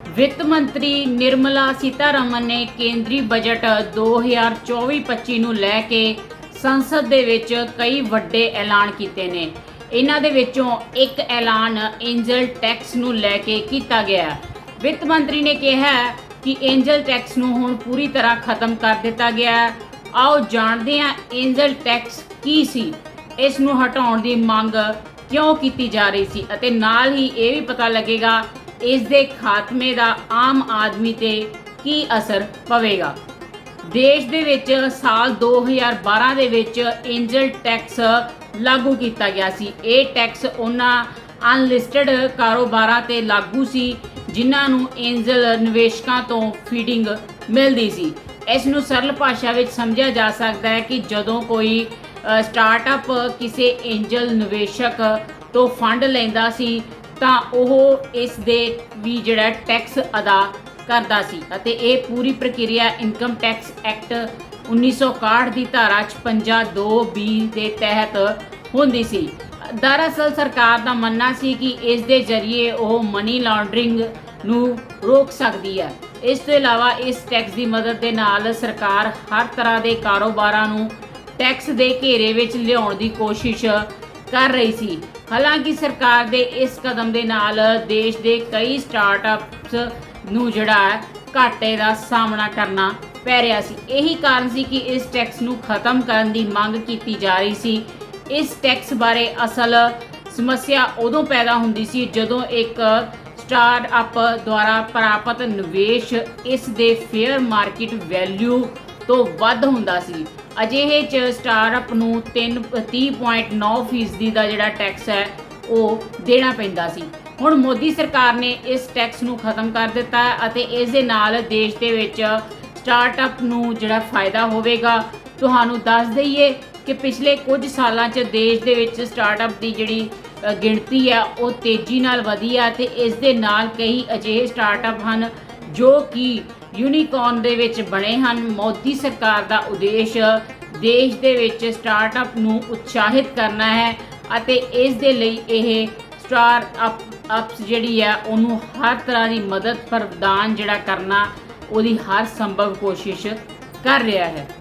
ਵਿੱਤ ਮੰਤਰੀ ਨਿਰਮਲਾ ਸੀਤਾਰਮਨ ਨੇ ਕੇਂਦਰੀ ਬਜਟ 2024-25 ਨੂੰ ਲੈ ਕੇ ਸੰਸਦ ਦੇ ਵਿੱਚ ਕਈ ਵੱਡੇ ਐਲਾਨ ਕੀਤੇ ਨੇ। ਇਹਨਾਂ ਦੇ ਵਿੱਚੋਂ ਇੱਕ ਐਲਾਨ ਐਂਜਲ ਟੈਕਸ ਨੂੰ ਲੈ ਕੇ ਕੀਤਾ ਗਿਆ ਵਿੱਤ ਮੰਤਰੀ ਨੇ ਕਿਹਾ ਕਿ ਐਂਜਲ ਟੈਕਸ ਨੂੰ ਹੁਣ ਪੂਰੀ ਤਰ੍ਹਾਂ ਖਤਮ ਕਰ ਦਿੱਤਾ ਗਿਆ ਆਓ ਜਾਣਦੇ ਹਾਂ ਐਂਜਲ ਟੈਕਸ ਕੀ ਸੀ। ਇਸ ਨੂੰ ਹਟਾਉਣ ਦੀ ਮੰਗ ਕਿਉਂ ਕੀਤੀ ਜਾ ਰਹੀ ਸੀ ਅਤੇ ਨਾਲ ਹੀ ਇਹ ਵੀ ਪਤਾ ਲੱਗੇਗਾ ਇਸ ਦੇ ਖਾਤਮੇ ਦਾ ਆਮ ਆਦਮੀ ਤੇ ਕੀ ਅਸਰ ਪਵੇਗਾ? ਦੇਸ਼ ਦੇ ਵਿੱਚ ਸਾਲ 2012 ਦੇ ਵਿੱਚ ਐਂਜਲ ਟੈਕਸ ਲਾਗੂ ਕੀਤਾ ਗਿਆ ਸੀ। ਇਹ ਟੈਕਸ ਉਹਨਾਂ ਅਨਲਿਸਟਡ ਕਾਰੋਬਾਰਾਂ ਤੇ ਲਾਗੂ ਸੀ ਜਿਨ੍ਹਾਂ ਨੂੰ ਐਂਜਲ ਨਿਵੇਸ਼ਕਾਂ ਤੋਂ ਫੀਡਿੰਗ ਮਿਲਦੀ ਸੀ। ਇਸ ਨੂੰ ਸਰਲ ਭਾਸ਼ਾ ਵਿੱਚ ਸਮਝਿਆ ਜਾ ਸਕਦਾ ਹੈ ਕਿ ਜਦੋਂ ਕੋਈ ਅ, ਸਟਾਰਟਅਪ ਕਿਸੇ ਐਂਜਲ ਨਿਵੇਸ਼ਕ ਤੋਂ ਫੰਡ ਲੈਂਦਾ ਸੀ ਤਾਂ ਉਹ ਇਸ ਦੇ ਵੀ ਜਿਹੜਾ ਟੈਕਸ ਅਦਾ ਕਰਦਾ ਸੀ ਅਤੇ ਇਹ ਪੂਰੀ ਪ੍ਰਕਿਰਿਆ ਇਨਕਮ ਟੈਕਸ ਐਕਟ 1961 ਦੀ ਧਾਰਾ 56 2 ਬੀ ਦੇ ਤਹਿਤ ਹੁੰਦੀ ਸੀ। ਦਰਅਸਲ ਸਰਕਾਰ ਦਾ ਮੰਨਣਾ ਸੀ ਕਿ ਇਸ ਦੇ ਜ਼ਰੀਏ ਉਹ ਮਨੀ ਲਾਂਡਰਿੰਗ ਨੂੰ ਰੋਕ ਸਕਦੀ ਹੈ। ਇਸ ਤੋਂ ਇਲਾਵਾ ਇਸ ਟੈਕਸ ਦੀ ਮਦਦ ਦੇ ਨਾਲ ਸਰਕਾਰ ਹਰ ਤਰ੍ਹਾਂ ਦੇ ਕਾਰੋਬਾਰਾਂ ਨੂੰ ਟੈਕਸ ਦੇ ਘੇਰੇ ਵਿੱਚ ਲਿਆਉਣ ਦੀ ਕੋਸ਼ਿਸ਼ ਕਰ ਰਹੀ ਸੀ। ਹਾਲਾਂਕਿ ਸਰਕਾਰ ਦੇ ਇਸ ਕਦਮ ਦੇ ਨਾਲ ਦੇਸ਼ ਦੇ ਕਈ ਸਟਾਰਟਅਪਸ ਨੂੰ ਜਿਹੜਾ ਘਾਟੇ ਦਾ ਸਾਹਮਣਾ ਕਰਨਾ ਪੈ ਰਿਹਾ ਸੀ। ਇਹੀ ਕਾਰਨ ਸੀ ਕਿ ਇਸ ਟੈਕਸ ਨੂੰ ਖਤਮ ਕਰਨ ਦੀ ਮੰਗ ਕੀਤੀ ਜਾ ਰਹੀ ਸੀ। ਇਸ ਟੈਕਸ ਬਾਰੇ ਅਸਲ ਸਮੱਸਿਆ ਉਦੋਂ ਪੈਦਾ ਹੁੰਦੀ ਸੀ ਜਦੋਂ ਇੱਕ ਸਟਾਰਟਅਪ ਦੁਆਰਾ ਪ੍ਰਾਪਤ ਨਿਵੇਸ਼ ਇਸ ਦੇ ਫੇਅਰ ਮਾਰਕੀਟ ਵੈਲਿਊ ਤੋਂ ਵੱਧ ਹੁੰਦਾ ਸੀ। ਅਜਿਹੇ ਚ ਸਟਾਰਟਅਪ ਨੂੰ 3 30.9% ਫੀਸਦੀ ਦਾ ਜਿਹੜਾ ਟੈਕਸ ਹੈ, ਉਹ ਦੇਣਾ ਪੈਂਦਾ ਸੀ। ਹੁਣ ਮੋਦੀ ਸਰਕਾਰ ਨੇ ਇਸ ਟੈਕਸ ਨੂੰ ਖਤਮ ਕਰ ਦਿੱਤਾ ਅਤੇ ਇਸ ਦੇ ਨਾਲ ਦੇਸ਼ ਦੇ ਵਿੱਚ ਸਟਾਰਟਅਪ ਨੂੰ ਜਿਹੜਾ ਫਾਇਦਾ ਹੋਵੇਗਾ, ਤੁਹਾਨੂੰ ਦੱਸ ਦਈਏ ਕਿ ਪਿਛਲੇ ਕੁਝ ਸਾਲਾਂ 'ਚ ਦੇਸ਼ ਦੇ ਵਿੱਚ ਸਟਾਰਟਅਪ ਦੀ ਜਿਹੜੀ ਗਿਣਤੀ ਹੈ, ਉਹ ਤੇਜ਼ੀ ਨਾਲ ਵਧੀ ਹੈ ਤੇ ਇਸ ਦੇ ਨਾਲ ਕਈ ਅਜਿਹੇ ਸਟਾਰਟਅਪ ਹਨ ਜੋ ਕਿ ਯੂਨੀਕੌਰਨ ਦੇ ਵਿੱਚ ਬਣੇ ਹਨ। ਮੋਦੀ ਸਰਕਾਰ ਦਾ ਉਦੇਸ਼ ਦੇਸ਼ ਦੇ ਵਿੱਚ ਸਟਾਰਟਅਪ ਨੂੰ ਉਤਸ਼ਾਹਿਤ ਕਰਨਾ ਹੈ ਅਤੇ ਇਸ ਦੇ ਲਈ ਇਹ ਸਟਾਰਟਅਪ, ਅਪਸ ਜਿਹੜੀ ਹੈ, ਉਹਨੂੰ ਹਰ ਤਰ੍ਹਾਂ ਦੀ ਮਦਦ ਪ੍ਰਦਾਨ ਜਿਹੜਾ ਕਰਨਾ, ਉਹਦੀ ਹਰ ਸੰਭਵ ਕੋਸ਼ਿਸ਼ ਕਰ ਰਿਹਾ ਹੈ।